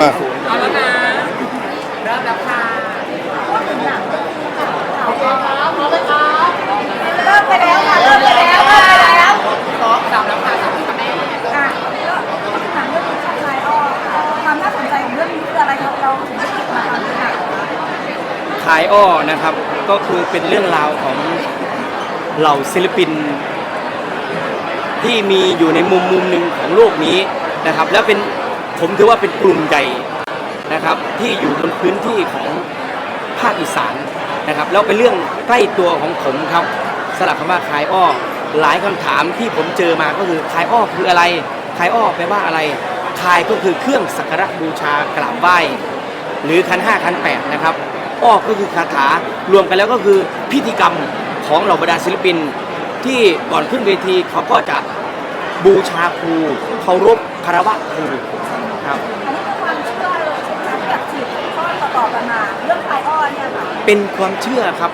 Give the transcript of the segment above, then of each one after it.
มาแล้วนะเริ่มแล้วค่ะโอเคครัพร้อมไหมครับเริ่มไปแล้วค่ะเริ่มไปแล้วค่มไร้องสามแล้วค่ะสามที่กับแม่ค่ะถามเรื่องชายชายอ้อค่ะควาน่าสนใจของเรื่องอะไรเราเราถึงได้คิดมาทำค่ะขายอ้อนะครับก็คือเป็นเรื่องราวของเหล่าศิลปิน ที่มีอยู่ในมุมมุมหนึ่งของโลกนี้นะครับ แล้วเป็น ผมถือว่าเป็นกลุ่มใหญ่นะครับ ที่อยู่บนพื้นที่ของภาคอีสานนะครับแล้วเป็นเรื่องใกล้ตัวของผมครับสลับคำว่าคายอ้อ หลายคำถามที่ผมเจอมาก็คือคายอ้อคืออะไรคายอ้อแปลว่าอะไรคายก็คือเครื่องสักการะบูชากราบไหว้หรือคันห้าคันแปดนะครับอ้อก็คือคาถารวมกันแล้วก็คือพิธีกรรมของเหล่าบรรดาศิลปิน ที่ก่อนขึ้นเวทีเขาก็จะบูชาครูเคารพคารวะครู ครับ อันนี้เป็นความเชื่อเลยใช่ไหมที่แบบสืบทอดต่อๆกันมาเรื่องใครอ้อเนี่ยค่ะเป็นความเชื่อครับ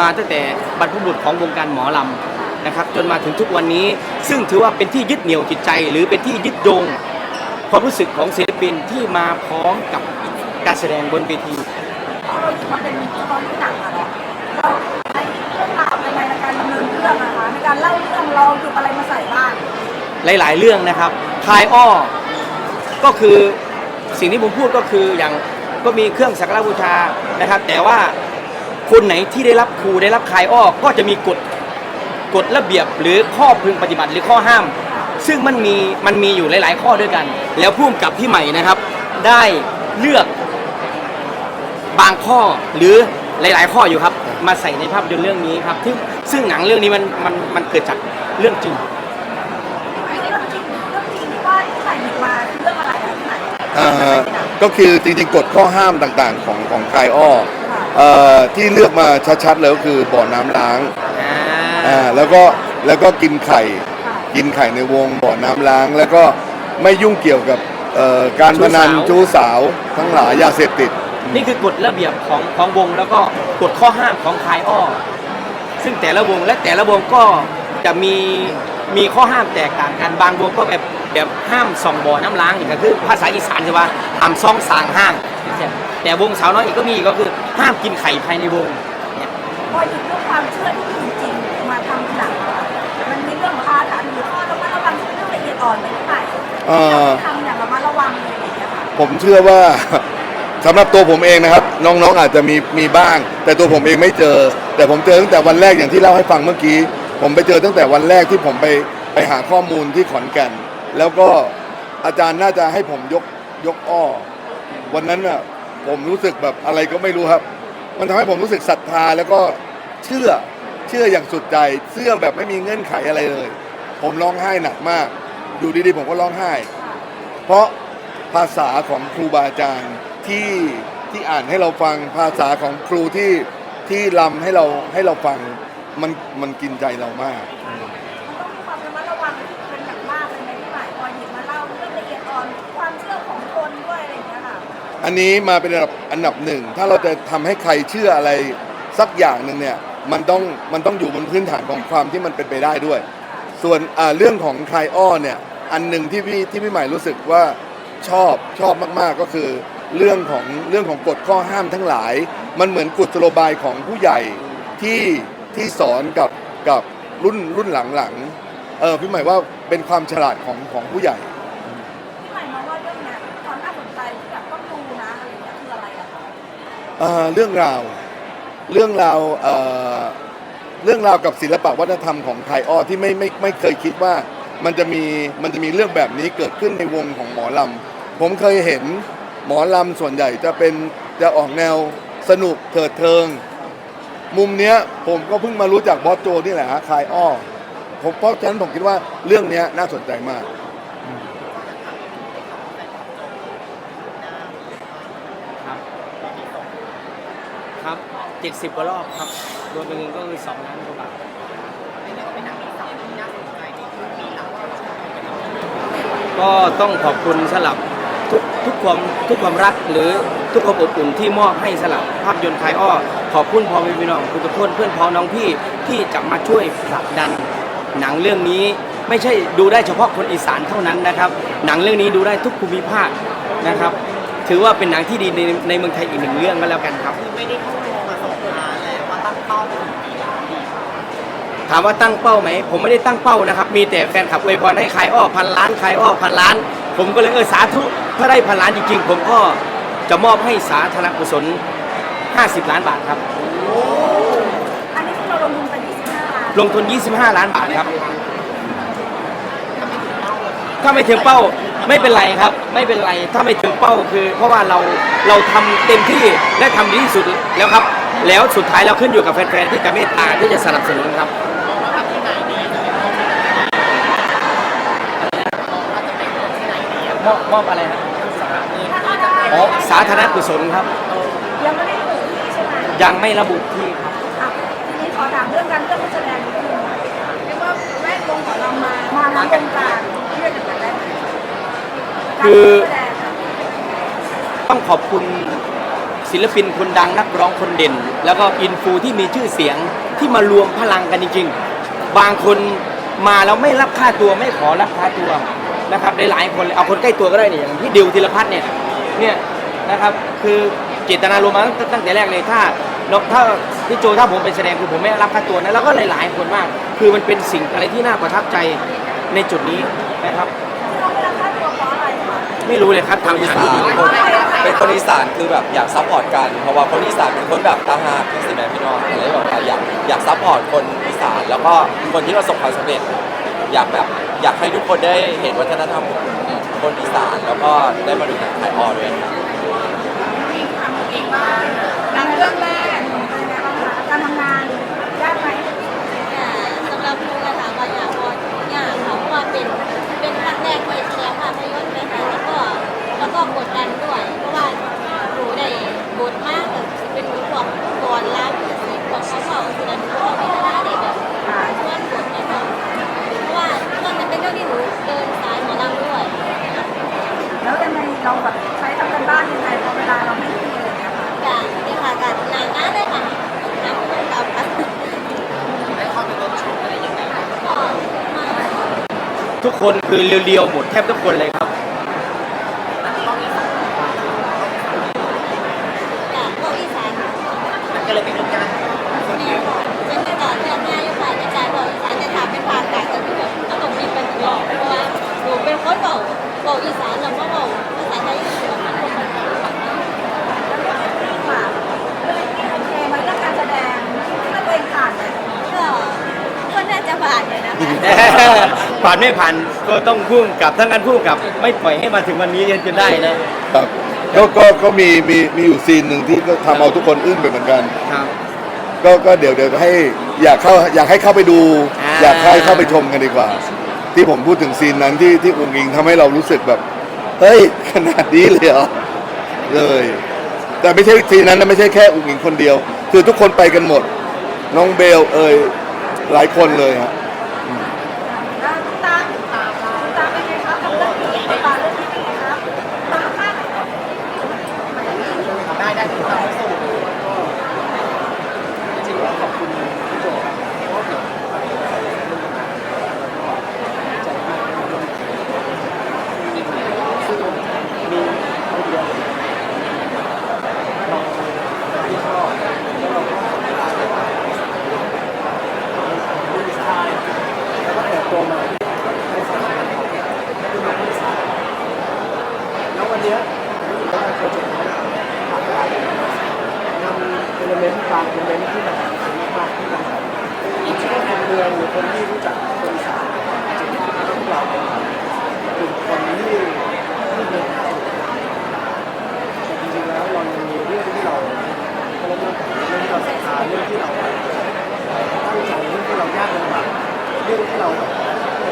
มาตั้งแต่บรรพบุรุษของวงการหมอลำนะครับ จนมาถึงทุกวันนี้ ซึ่งถือว่าเป็นที่ยึดเหนี่ยวจิตใจ หรือเป็นที่ยึดโยงความรู้สึกของศิลปินที่มาพร้อมกับการแสดงบนเวที เราถือว่าเป็นตอนที่หนังอะเนาะเราใช้เรื่องราวยังไงในการดำเนินเรื่องนะคะในการเล่าเรื่องเราหยิบอะไรมาใส่บ้าง หลาย ๆ เรื่องนะครับคายอ้อ ก็คือสิ่งที่ผมพูดก็คืออย่างก็มีเครื่องสักการะบูชานะครับ แต่ว่าคนไหนที่ได้รับครูได้รับคายอ้อก็จะมีกฎกฎระเบียบหรือข้อพึงปฏิบัติหรือข้อห้าม ซึ่งมันมีมันมีอยู่หลาย ๆ ข้อด้วยกัน แล้วพุ่มกับพี่ใหม่นะครับ ได้เลือกบางข้อหรือหลาย ๆ ข้ออยู่ครับ มาใส่ในภาพยนตร์เรื่องนี้ครับซึ่งซึ่งหนังเรื่องนี้มันมันมันเกิดจากเรื่องจริง ไหนอ่าก็คือจริงๆกฎข้อห้ามต่างๆ ของของคายอ้อเอ่อที่เลือกมาชัดๆเลยก็คือบ่อน้ำล้างอ่าแล้วก็แล้วก็กินไข่ กินไข่ในวงบ่อน้ำล้าง แล้วก็ไม่ยุ่งเกี่ยวกับเอ่อการพนันชู้ชู้สาวสาวทั้งหลายยาเสพติด นี่คือกฎระเบียบของของวงแล้วก็กฎข้อห้ามของคายอ้อซึ่งแต่ละวงและแต่ละวงก็จะมี มีข้อห้ามแตกต่างกันบางวงก็แบบแบบห้ามส่องบ่อน้ำล้างอย่างก็คือภาษาอีสานใช่ปะห้ามซ่องสางห้างแต่วงสาวน้อยอีกก็มีก็คือห้ามกินไข่ภายในวงเนี่ยพอหยิบเรื่องความเชื่อที่มีจริงมาทำหนังอะมันมีเรื่องของอาถรรพ์หรือข้อระมัดระวังที่เรื่องละเอียดอ่อนไปที่ไหนเอ่อทำอย่างระมัดระวังเลยอย่างเงี้ยค่ะผมเชื่อว่าสำหรับตัวผมเองนะครับ น้องๆอาจจะมีมีบ้าง แต่ตัวผมเองไม่เจอ แต่ผมเจอตั้งแต่วันแรกอย่างที่เล่าให้ฟังเมื่อกี้ ผมไปเจอตั้งแต่วันแรกที่ผมไปไปหาข้อมูลที่ขอนแก่น แล้วก็อาจารย์น่าจะให้ผมยกยกอ้อ วันนั้นน่ะผมรู้สึกแบบอะไรก็ไม่รู้ครับ มันทำให้ผมรู้สึกศรัทธาแล้วก็เชื่อเชื่ออย่างสุดใจเชื่อแบบไม่มีเงื่อนไขอะไรเลย ผมร้องไห้หนักมาก อยู่ดีๆผมก็ร้องไห้ เพราะภาษาของครูบาอาจารย์ที่ที่อ่านให้เราฟังภาษาของครูที่ที่ลำให้เราให้เราฟัง มันมันกินใจเรามากมันต้องมีความระมัดระวังเป็นอย่างมากเลยในที่ไหนพอหยิบมาเล่าเรื่องละเอียดอ่อนความเชื่อของคนด้วยอะไรอย่างเงี้ยค่ะอันนี้มาเป็นอันดับอันดับหนึ่ง ถ้าเราจะทำให้ใครเชื่ออะไรสักอย่างหนึ่งเนี่ยมันต้องมันต้องอยู่บนพื้นฐานของความที่มันเป็นไปได้ด้วย ส่วนอ่าเรื่องของใคลายอ้อเนี่ยอันหนึ่งที่พี่ที่พี่ใหม่รู้สึกว่าชอบชอบมากๆก็คือ เรื่องของเรื่องของกฎข้อห้ามทั้งหลาย มันเหมือนกุศโลบายของผู้ใหญ่ที่ ที่สอนกับกับรุ่นรุ่นหลังๆเออพี่ใหม่ว่าเป็นความฉลาดของของผู้ใหญ่ที่หมายมองว่าเรื่องเนี้ยความน่าสนใจที่แบบต้องดูนะอะไรอย่างเงี้ยคืออะไรอะคะเอ่อเรื่องราวเรื่องราวเอ่อเรื่องราวกับศิลปะวัฒนธรรมของไทยอ้อที่ไม่ไม่ไม่เคยคิดว่ามันจะมีมันจะมีเรื่องแบบนี้เกิดขึ้นในวงของหมอลำผมเคยเห็นหมอลำส่วนใหญ่จะเป็นจะออกแนวสนุกเถิดเทิง มุมเนี้ยผมก็เพิ่งมารู้จักบอสโจนี่แหละฮะคายอ้อผมเพราะฉะนั้นผมคิดว่าเรื่องเนี้ยน่าสนใจมาก ครับครับเจ็ดสิบกว่ารอบครับรวมเป็นเงินก็คือสองล้านกว่าบาทก็ต้องขอบคุณสลับทุกทุกความทุกความรักหรือทุกความอบอุ่นที่มอบให้สลับภาพยนตร์ไทยอ้อ ขอบคุณพ่อแม่พี่น้องทุกคนเพื่อนพ้องน้องพี่ที่จะมาช่วยผลักดัน หนังเรื่องนี้ไม่ใช่ดูได้เฉพาะคนอีสานเท่านั้นนะครับ หนังเรื่องนี้ดูได้ทุกภูมิภาคนะครับ ถือว่าเป็นหนังที่ดีในในเมืองไทยอีกหนึ่งเรื่องก็แล้วกันครับ ไม่ได้เข้าโรงมาสองล้านเลยว่าตั้งเป้าไปถึงกี่ล้านดีถามว่าตั้งเป้าไหม ผมไม่ได้ตั้งเป้านะครับ มีแต่แฟนคลับอวยพรให้ขายอ้อพันล้านขายอ้อพันล้าน ผมก็เลยเออสาธุถ้าได้พันล้านจริงๆ ผมก็จะมอบให้สาธารณกุศล 50 ล้านบาทครับ อันนี้คือเราลงทุนไป25ล้านลงทุน 25 ล้านบาทครับ ถ้าไม่ถึงเป้าไม่เป็นไรครับ ไม่เป็นไรถ้าไม่ถึงเป้าคือ เพราะว่าเราเราทำเต็มที่และทำดีที่สุดแล้วครับ แล้วสุดท้ายเราขึ้นอยู่กับแฟนๆที่จะเมตตาที่จะสนับสนุนครับ มอบมอบอะไรครับอ๋อ สาธารณกุศลครับ ยังไม่ได้ ยังไม่ระบุที่ครับ อะทีนี้ขอถามเรื่องการเลือกนักแสดงนิดนึงเรียกว่าแวดวงของเรามามาทั้งวงการเรียกกันได้ไหมคือการเลือกนักแสดงอะต้องขอบคุณศิลปินคนดังนักร้องคนเด่น แล้วก็อินฟูที่มีชื่อเสียงที่มารวมพลังกันจริงๆ บางคนมาแล้วไม่รับค่าตัวไม่ขอรับค่าตัวนะครับหลายๆคนเลยเอาคนใกล้ตัวก็ได้เนี่ยอย่างพี่ดิวธีรพัฒน์เนี่ยเนี่ยนะครับคือเจตนารมณ์มาตั้งตั้งแต่แรกเลยถ้า ถ้าพี่โจถ้าผมไปแสดงคือผมไม่รับค่าตัวนะแล้วก็หลาย ๆ คนมาก คือมันเป็นสิ่งอะไรที่น่าประทับใจในจุดนี้นะครับที่เราไม่รับค่าตัวเพราะอะไรคะไม่รู้เลยครับทำอีสานคนเป็นคนอีสานคือแบบอยากซัพพอร์ตกัน เพราะว่าคนอีสานเป็นคนแบบตาหากที่สิแม่พี่น้องอะไรแบบว่าอยากอยากซัพพอร์ตคนอีสานแล้วก็คนที่ประสบความสำเร็จอยากแบบอยากให้ทุกคนได้เห็นวัฒนธรรมของคนอีสานแล้วก็ได้มาดูหนังไทยออด้วยครับ หนังเรื่องแรกเป็นไงบ้างคะการทำงานยากไหม สำหรับหนูก็ถามว่าอยากพออยากค่ะ เพราเป็นเป็นครั้งแรกที่แสดงภาพยนตร์เลยค่ะแล้วก็แล้วก็กดดันด้วย เพราะว่าหนูได้บทมาก คนคือเรียวๆหมดแทบทุกคนเลยครับ จากพวกอีสานมันก็เลยเป็นเรื่องยากนี่มันจะต่อเนื่องง่ยอยู่ค่ะในการบอกอีสานจะถามเป็นภาคกลางก็คือแบบก็ต้องมีเป็นหลอกเพราะว่าหนูเป็นคนบอกบอกอีสานแล้วก็บอกภาษาไทยอยู่แบบมันคนมันอเคไหมเรื่องการแดงที่ตัวเองผ่านไหมก็ก็น่าจะผ่านเลยนะคะ ผ่านไม่ผ่านก็ต้องพุ่งกับทั้งนั้นพุ่งกับไม่ปล่อยให้มาถึงวันนี้จนได้นะ ครับก็ก็ก็มีมีมีอยู่ซีนหนึ่งที่ก็ทำเอาทุกคนอึ้งไปเหมือนกัน ครับ ก็ก็เดี๋ยวเดี๋ยวให้อยากเข้าอยากให้เข้าไปดู อ่า อยากให้เข้าไปชมกันดีกว่า ที่ผมพูดถึงซีนนั้นที่ที่อุ้งอิงทำให้เรารู้สึกแบบ เฮ้ย ขนาดนี้เลยเหรอเลย แต่ไม่ใช่ซีนนั้นนะไม่ใช่แค่อุ้งอิงคนเดียว คือทุกคนไปกันหมด น้องเบลเอ่ยหลายคนเลยฮะ แล้วคุณตาคุณตาคุณตาเป็นไงครับกับเรื่องนี้บทบาทเรื่องนี้เป็นไงครับตาข้างไหนก่อน ได้ได้ที่เราสู้ จริงๆก็ขอบคุณพี่โจครับเพราะว่าผมใจมากซึ่งมีคนเดียวเราที่ชอบแล้วเราก็ดีไซน์แล้วก็เติบโตมาในสายงานของที่มาที่สายแล้ววันเนี้ ยผมรู้สึกาโปรเจกต์นี้ผ่านไปนำเอลเมนต์บางเอลเมนต์ที่มันสำคัญมากที่มันผมเชื่อว่าคนเมืองหรือคนที่รู้จักคนอีสานจริงๆแล้วพวกเราเป็นกลุ่มคนที่ที่เดินทางแต่จริงๆแล้วเรายังมีเรื่องที่เราเรพนับถือเรื่องที่เราศรัทธาเรื่องที่เราตั้งใจเรื่องที่เรายากลำบากเรื่องที่เรา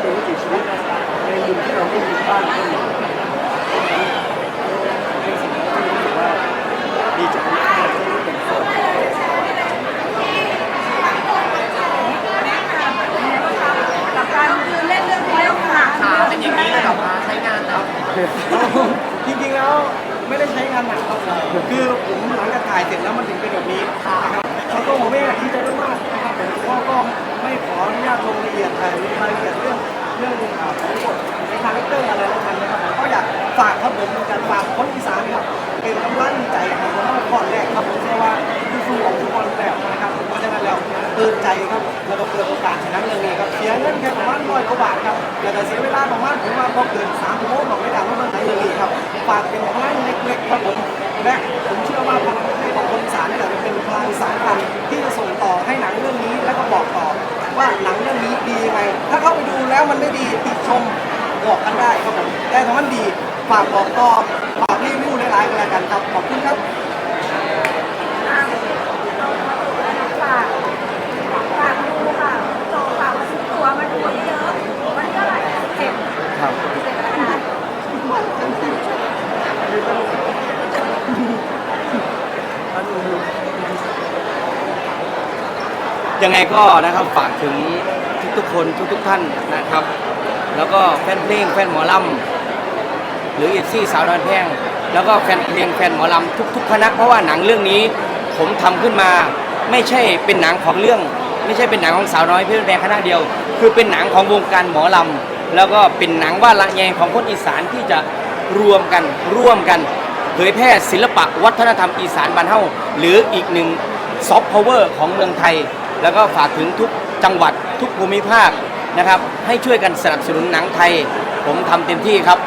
เป็นวิถีชีวิตในมุมที่เราไม่มีบ้านไม่มีเป็นสิ่งที่รู้สึกว่าดีใจมากที่เป็นคน กับการคือเล่นเรื่องนี้แล้วค่ะ ขาเป็นอย่างนี้เลยเหรอคะใช้งานแล้ว จริงๆแล้วไม่ได้ใช้งานหนักครับคือผมหลังจากถ่ายเสร็จแล้วมันถึงเป็นแบบนี้นะครับแล้วก็ผมเองดีใจมากนะครับผมก็ก็ไม่ขออนุญาตลงรายละเอียดรายละเอียดเรื่องเรื่องอ่าของบทในคาแรคเตอร์อะไรแล้วกันนะครับก็อยากฝากครับผมการฝากคนอีสานครับเป็นกำลังใจครับผมว่าก่อนแรกครับผมเชื่อว่าคือสู้ของทุกคนแบบนะครับเพราะฉะนั้นแล้วเปิดใจครับแล้วก็เปิดโอกาสในหนังเรื่องนี้ครับเสียเงินแค่ประมาณร้อยกว่าบาทครับแล้วก็เสียเวลาประมาณผมว่าพอเกิน ฝากเป็นพลังเล็กๆครับผมและผมเชื่อว่าพลังให้ของคนอีสานนี่แหละเป็นพลังสำคัญที่จะส่งต่อให้หนังเรื่องนี้แล้วก็บอกต่อว่าหนังเรื่องนี้ดียังไงถ้าเข้าไปดูแล้วมันไม่ดีติชมบอกกันได้ครับผมแต่ถ้ามันดีฝากบอกต่อฝากรีวิวหลายๆกันแล้วกันครับขอบคุณครับฝากฝากดูค่ะโจฝากมาซื้อตัวมาดูเยอะๆวันนี้เท่าไหร่เข็มครับ ยังไงก็นะครับฝากถึงทุกๆคนทุกๆท่านนะครับ แล้วก็แฟนเพลงแฟนหมอลำหรือเอฟซีสาวดอนแพงแล้วก็แฟนเพลงแฟนหมอลำทุกๆคณะเพราะว่าหนังเรื่องนี้ผมทำขึ้นมาไม่ใช่เป็นหนังของเรื่อง ไม่ใช่เป็นหนังของสาวน้อยเพื่อนแดงคณะเดียว คือเป็นหนังของวงการหมอลำแล้วก็เป็นหนังว่าละแยงของคนอีสานที่จะ รวมกันร่วมกัน เผยแพร่ศิลปะวัฒนธรรมอีสานบ้านเฮาหรืออีกหนึ่งซอฟต์พาวเวอร์ของเมืองไทย แล้วก็ฝากถึงทุกจังหวัดทุกภูมิภาคนะครับ ให้ช่วยกันสนับสนุนหนังไทย ผมทำเต็มที่ครับ